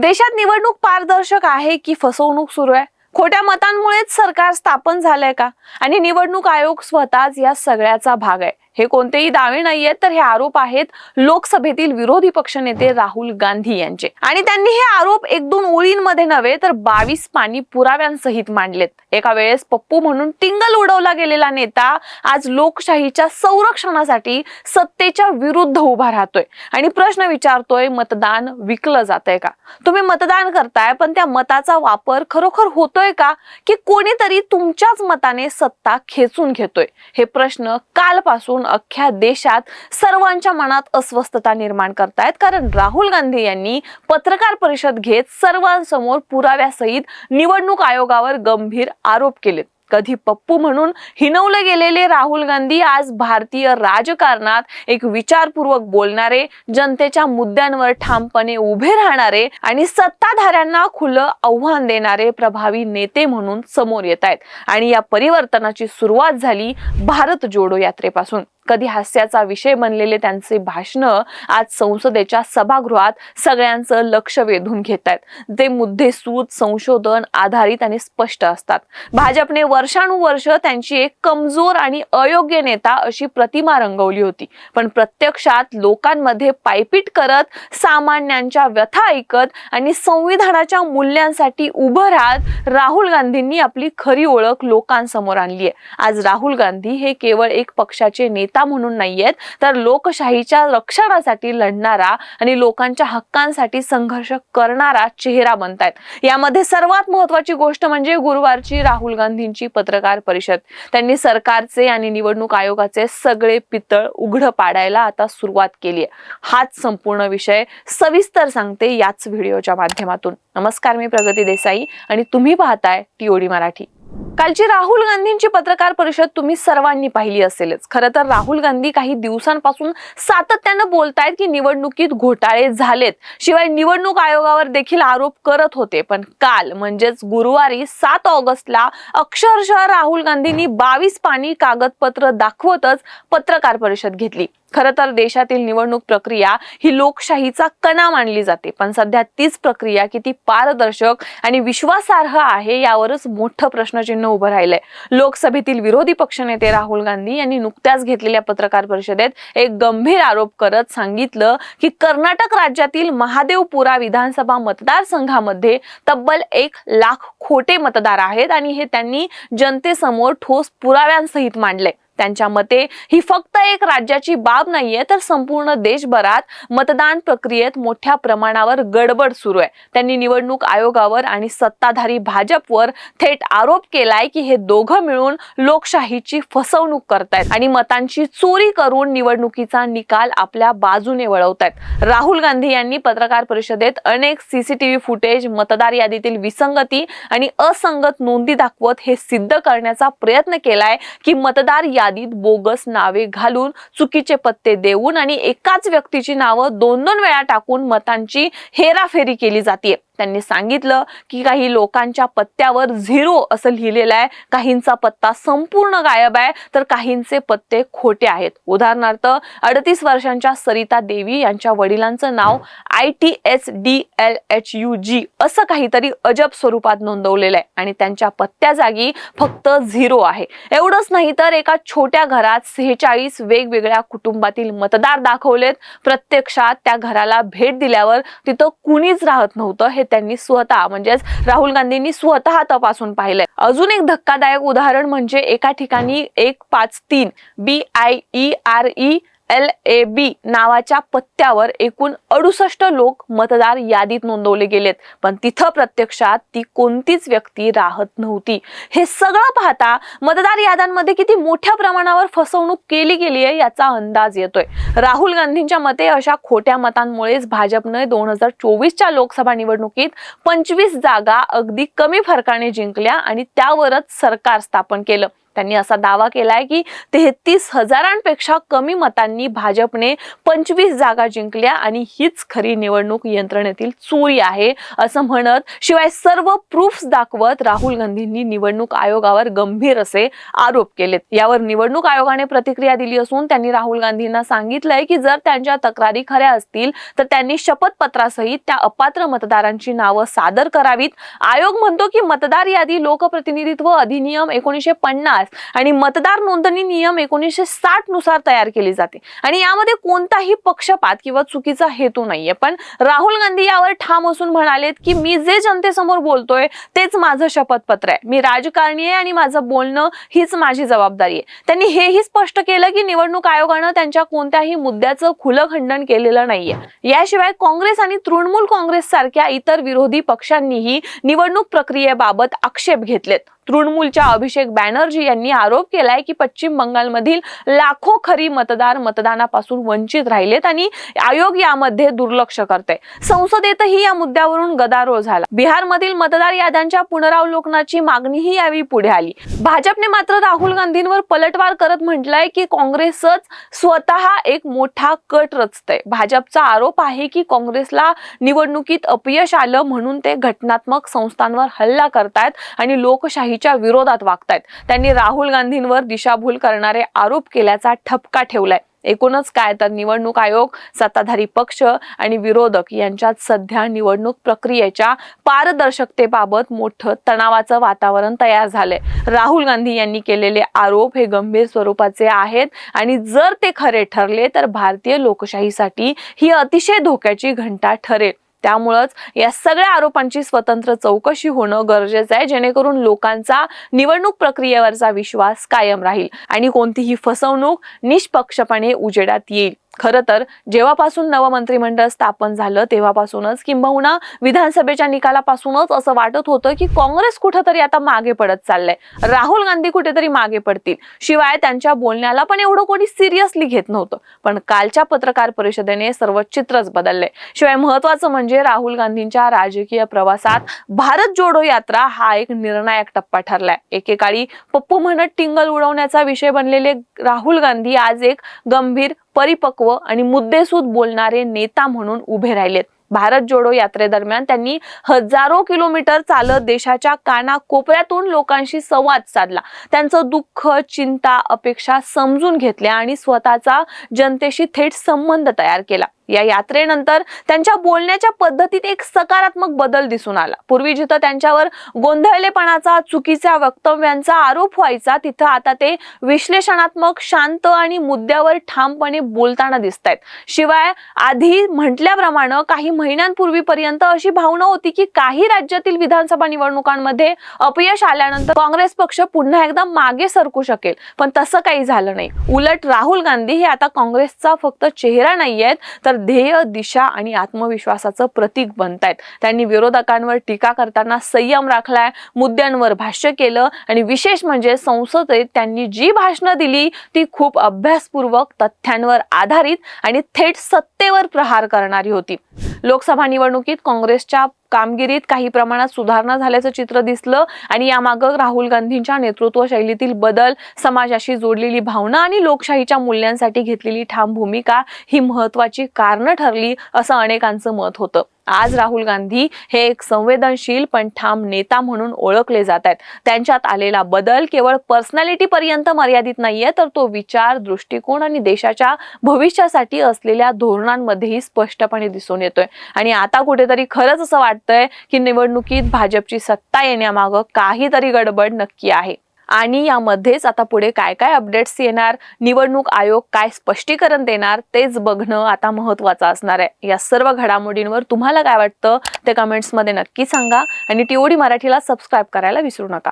देशात निवडणूक पारदर्शक आहे की फसवणूक सुरू आहे? खोट्या मतांमुळेच सरकार स्थापन झालंय का? आणि निवडणूक आयोग स्वतःच या सगळ्याचा भाग आहे. हे कोणतेही दावे नाहीयेत तर हे आरोप आहेत लोकसभेतील विरोधी पक्षनेते राहुल गांधी यांचे. आणि त्यांनी हे आरोप एक दोन ओळींमध्ये नव्हे तर बावीस पाणी पुराव्यांसहित मांडलेत. एका वेळेस पप्पू म्हणून टिंगल उडवला गेलेला नेता आज लोकशाहीच्या संरक्षणासाठी सत्तेच्या विरुद्ध उभा राहतोय. आणि प्रश्न विचारतोय मतदान विकलं जातंय का? तुम्ही मतदान करताय पण त्या मताचा वापर खरोखर होतोय का? की कोणीतरी तुमच्याच मताने सत्ता खेचून घेतोय? हे प्रश्न कालपासून अख्ख्या देशात सर्वांच्या मनात अस्वस्थता निर्माण करतायत. कारण राहुल गांधी यांनी पत्रकार परिषद घेत सर्वांसमोर पुराव्यासहित निवडणूक आयोगावर गंभीर आरोप केलेत. कधी पप्पू म्हणून हिनवले गेलेले राहुल गांधी आज भारतीय राजकारणात एक विचारपूर्वक बोलणारे जनतेच्या मुद्द्यांवर ठामपणे उभे राहणारे आणि सत्ताधाऱ्यांना खुलं आव्हान देणारे प्रभावी नेते म्हणून समोर येत आहेत आणि या परिवर्तनाची सुरुवात झाली भारत जोडो यात्रेपासून. कधी हास्याचा विषय बनलेले त्यांचे भाषण आज संसदेच्या सभागृहात सगळ्यांचं लक्ष वेधून घेत आहेत ते मुद्देसूद संशोधन आधारित आणि स्पष्ट असतात. भाजपने वर्षानुवर्ष त्यांची एक कमजोर आणि अयोग्य नेता अशी प्रतिमा रंगवली होती. पण प्रत्यक्षात लोकांमध्ये पायपीट करत सामान्यांच्या व्यथा ऐकत आणि संविधानाच्या मूल्यांसाठी उभं राहत राहुल गांधींनी आपली खरी ओळख लोकांसमोर आणली आहे आज राहुल गांधी हे केवळ एक पक्षाचे नेता म्हणून नाहीयेत तर लोकशाहीच्या रक्षणासाठी लढणारा आणि लोकांच्या हक्कांसाठी संघर्ष करणारा चेहरा बनतायत. यामध्ये सर्वात महत्वाची गोष्ट म्हणजे गुरुवारची राहुल गांधींची पत्रकार परिषद. त्यांनी सरकारचे आणि निवडणूक आयोगाचे सगळे पितळ उघड पाडायला आता सुरुवात केली आहे. हाच संपूर्ण विषय सविस्तर सांगते याच व्हिडिओच्या माध्यमातून. नमस्कार मी प्रगती देसाई आणि तुम्ही पाहताय टीओडी मराठी. कालची राहुल गांधींची पत्रकार परिषद तुम्ही सर्वांनी पाहिली असेलच. खरं तर राहुल गांधी काही दिवसांपासून सातत्यानं बोलतायत की निवडणुकीत घोटाळे झालेत. शिवाय निवडणूक आयोगावर देखील आरोप करत होते. पण काल म्हणजेच गुरुवारी सात ऑगस्टला अक्षरशः राहुल गांधींनी बावीस पाणी कागदपत्र दाखवतच पत्रकार परिषद घेतली. खरं तर देशातील निवडणूक प्रक्रिया ही लोकशाहीचा कणा मानली जाते. पण सध्या तीच प्रक्रिया किती पारदर्शक आणि विश्वासार्ह आहे यावरच मोठं प्रश्नचिन्ह उभं राहिलंय. लोकसभेतील विरोधी पक्षनेते राहुल गांधी यांनी नुकत्याच घेतलेल्या पत्रकार परिषदेत एक गंभीर आरोप करत सांगितलं की कर्नाटक राज्यातील महादेवपुरा विधानसभा मतदारसंघामध्ये तब्बल एक लाख खोटे मतदार आहेत आणि हे त्यांनी जनतेसमोर ठोस पुराव्यांसहित मांडले त्यांच्या मते ही फक्त एक राज्याची बाब नाहीये तर संपूर्ण देशभरात मतदान प्रक्रियेत मोठ्या प्रमाणावर गडबड सुरू आहे. त्यांनी निवडणूक आयोगावर आणि सत्ताधारी भाजपवर थेट आरोप केलाय की हे दोघं मिळून लोकशाहीची फसवणूक करतायत आणि मतांची चोरी करून निवडणुकीचा निकाल आपल्या बाजूने वळवतायत. राहुल गांधी यांनी पत्रकार परिषदेत अनेक सीसीटीव्ही फुटेज मतदार यादीतील विसंगती आणि असंगत नोंदी दाखवत हे सिद्ध करण्याचा प्रयत्न केलाय की मतदार यादीत बोगस नावे घालून चुकीचे पत्ते देऊन आणि एकाच व्यक्तीची नावं दोन दोन वेळा टाकून मतांची हेराफेरी केली जाते त्यांनी सांगितलं की काही लोकांच्या पत्त्यावर झिरो असं लिहिलेलं आहे. काहींचा पत्ता संपूर्ण गायब आहे तर काहींचे पत्ते खोटे आहेत. उदाहरणार्थ अडतीस वर्षांच्या सरिता देवी यांच्या वडिलांचं नाव I T S D L H U G असं काहीतरी अजब स्वरूपात नोंदवलेलं आहे. आणि त्यांच्या पत्त्या जागी फक्त झिरो आहे. एवढंच नाही तर एका छोट्या घरात सेहेचाळीस वेगवेगळ्या कुटुंबातील मतदार दाखवलेत. प्रत्यक्षात त्या घराला भेट दिल्यावर तिथं कुणीच राहत नव्हतं हे त्यांनी स्वतः म्हणजेच राहुल गांधींनी स्वतः तपासून पाहिलंय. अजून एक धक्कादायक उदाहरण म्हणजे एका ठिकाणी एक पाच तीन B I E R E L A B नावाच्या पत्त्यावर एकूण अडुसष्ट लोक मतदार यादीत नोंदवले गेलेत. पण तिथं प्रत्यक्षात ती कोणतीच व्यक्ती राहत नव्हती. हे सगळं पाहता मतदार याद्यांमध्ये किती मोठ्या प्रमाणावर फसवणूक केली गेली आहे याचा अंदाज येतोय. राहुल गांधींच्या मते अशा खोट्या मतांमुळेच भाजपने दोन हजार चोवीसच्या लोकसभा निवडणुकीत पंचवीस जागा अगदी कमी फरकाने जिंकल्या आणि त्यावरच सरकार स्थापन केलं. त्यांनी असा दावा केलाय की तेहतीस हजारांपेक्षा कमी मतांनी भाजपने पंचवीस जागा जिंकल्या आणि हीच खरी निवडणूक यंत्रणेतील चोरी आहे असं म्हणत शिवाय सर्व प्रूफ्स दाखवत राहुल गांधींनी निवडणूक आयोगावर गंभीर असे आरोप केलेत. यावर निवडणूक आयोगाने प्रतिक्रिया दिली असून त्यांनी राहुल गांधींना सांगितलंय की जर त्यांच्या तक्रारी खऱ्या असतील तर त्यांनी शपथपत्रासहित त्या अपात्र मतदारांची नावं सादर करावीत. आयोग म्हणतो की मतदार यादी लोकप्रतिनिधित्व अधिनियम एकोणीसशे पन्नास आणि मतदार नोंदणी नियम एकोणीसशे साठनुसार तयार केली जाते. आणि यामध्ये कोणताही पक्षपात किंवा चुकीचा हेतू नाहीये. पण राहुल गांधी यावर ठाम असून म्हणालेत की मी जे जनतेसमोर बोलतोय तेच माझं शपथपत्र आहे. मी राजकारणी आहे आणि माझं बोलणं हीच माझी जबाबदारी आहे. त्यांनी हेही स्पष्ट केलं की निवडणूक आयोगानं त्यांच्या कोणत्याही मुद्द्याचं खुलं खंडन केलेलं नाहीये. याशिवाय काँग्रेस आणि तृणमूल काँग्रेस सारख्या इतर विरोधी पक्षांनीही निवडणूक प्रक्रियेबाबत आक्षेप घेतलेत. तृणमूलच्या अभिषेक बॅनर्जी यांनी आरोप केलाय की पश्चिम बंगालमधील लाखो खरी मतदार मतदानापासून वंचित राहिलेत आणि आयोग यामध्ये दुर्लक्ष करते संसदेतही या मुद्द्यावरून गदारोळ झाला. बिहारमधील मतदार याद्यांच्या पुनरावलोकनाची मागणीही यावेळी पुढे आली. भाजपने मात्र राहुल गांधींवर पलटवार करत म्हटलंय की काँग्रेसच स्वतः एक मोठा कट रचतंय. भाजपचा आरोप आहे की काँग्रेसला निवडणुकीत अपयश आलं म्हणून ते घटनात्मक संस्थांवर हल्ला करतायत आणि लोकशाही लोकशाहीच्या विरोधात वागतायत. त्यांनी राहुल गांधींवर दिशाभूल करणारे आरोप केल्याचा ठपका ठेवलाय. एकूणच काय तर निवडणूक आयोग सत्ताधारी पक्ष आणि विरोधक यांच्यात सध्या निवडणूक प्रक्रियेच्या पारदर्शकतेबाबत मोठं तणावाचं वातावरण तयार झालंय. राहुल गांधी यांनी केलेले आरोप हे गंभीर स्वरूपाचे आहेत आणि जर ते खरे ठरले तर भारतीय लोकशाहीसाठी ही अतिशय धोक्याची घंटा ठरेल. त्यामुळंच या सगळ्या आरोपांची स्वतंत्र चौकशी होणं गरजेचं आहे जेणेकरून लोकांचा निवडणूक प्रक्रियेवरचा विश्वास कायम राहील आणि कोणतीही फसवणूक निष्पक्षपणे उजेडात येईल. खरं तर जेव्हापासून नवं मंत्रिमंडळ स्थापन झालं तेव्हापासूनच किंबहुना विधानसभेच्या निकालापासूनच असं वाटत होतं की काँग्रेस कुठंतरी आता मागे पडत चाललंय. राहुल गांधी कुठेतरी मागे पडतील. शिवाय त्यांच्या बोलण्याला पण एवढं कोणी सिरियसली घेत नव्हतं. पण कालच्या पत्रकार परिषदेने सर्व चित्रच बदललंय शिवाय महत्वाचं म्हणजे राहुल गांधींच्या राजकीय प्रवासात भारत जोडो यात्रा हा एक निर्णायक टप्पा ठरलाय. एकेकाळी पप्पू म्हणत टिंगल उडवण्याचा विषय बनलेले राहुल गांधी आज एक गंभीर परिपक्व आणि मुद्देसूद बोलणारे नेता म्हणून उभे राहिलेत. भारत जोडो यात्रेदरम्यान त्यांनी हजारो किलोमीटर चालत देशाच्या कानाकोपऱ्यातून लोकांशी संवाद साधला. त्यांचं दुःख चिंता अपेक्षा समजून घेतल्या आणि स्वतःचा जनतेशी थेट संबंध तयार केला. या यात्रेनंतर त्यांच्या बोलण्याच्या पद्धतीत एक सकारात्मक बदल दिसून आला. पूर्वी जिथं त्यांच्यावर गोंधळलेपणाचा चुकीच्या वक्तव्यांचा आरोप व्हायचा तिथं आता ते विश्लेषणात्मक शांत आणि मुद्द्यावर ठामपणे बोलताना दिसत आहेत शिवाय आधी म्हटल्याप्रमाणे काही महिन्यांपूर्वीपर्यंत अशी भावना होती की काही राज्यातील विधानसभा निवडणुकांमध्ये अपयश आल्यानंतर काँग्रेस पक्ष पुन्हा एकदा मागे सरकू शकेल. पण तसं काही झालं नाही. उलट राहुल गांधी हे आता काँग्रेसचा फक्त चेहरा नाही आहेत तर ध्येय दिशा आणि आत्मविश्वासाचं प्रतीक बनतायत. त्यांनी विरोधकांवर टीका करताना संयम राखलाय मुद्द्यांवर भाष्य केलं आणि विशेष म्हणजे संसदेत त्यांनी जी भाषणं दिली ती खूप अभ्यासपूर्वक तथ्यांवर आधारित आणि थेट सत्तेवर प्रहार करणारी होती. लोकसभा निवडणुकीत काँग्रेसच्या कामगिरीत काही प्रमाणात सुधारणा झाल्याचं चित्र दिसलं आणि यामागं राहुल गांधींच्या नेतृत्व शैलीतील बदल समाजाशी जोडलेली भावना आणि लोकशाहीच्या मूल्यांसाठी घेतलेली ठाम भूमिका ही महत्वाची कारणं ठरली असं अनेकांचं मत होतं. आज राहुल गांधी हे एक संवेदनशील पण ठाम नेता म्हणून ओळखले जात आहेत. त्यांच्यात आलेला बदल केवळ पर्सनॅलिटी पर्यंत मर्यादित नाहीये तर तो विचार दृष्टिकोन आणि देशाच्या भविष्यासाठी असलेल्या धोरणांमध्येही स्पष्टपणे दिसून येतोय. आणि आता कुठेतरी खरंच असं वाटतंय की निवडणुकीत भाजपची सत्ता येण्यामागं काहीतरी गडबड नक्की आहे. आणि यामध्येच आता पुढे काय काय अपडेट्स येणार? निवडणूक आयोग काय स्पष्टीकरण देणार? तेच बघणं आता महत्वाचं असणार आहे. या सर्व घडामोडींवर तुम्हाला काय वाटतं? ते कमेंट्समध्ये नक्की सांगा आणि टीओडी मराठीला सबस्क्राईब करायला विसरू नका.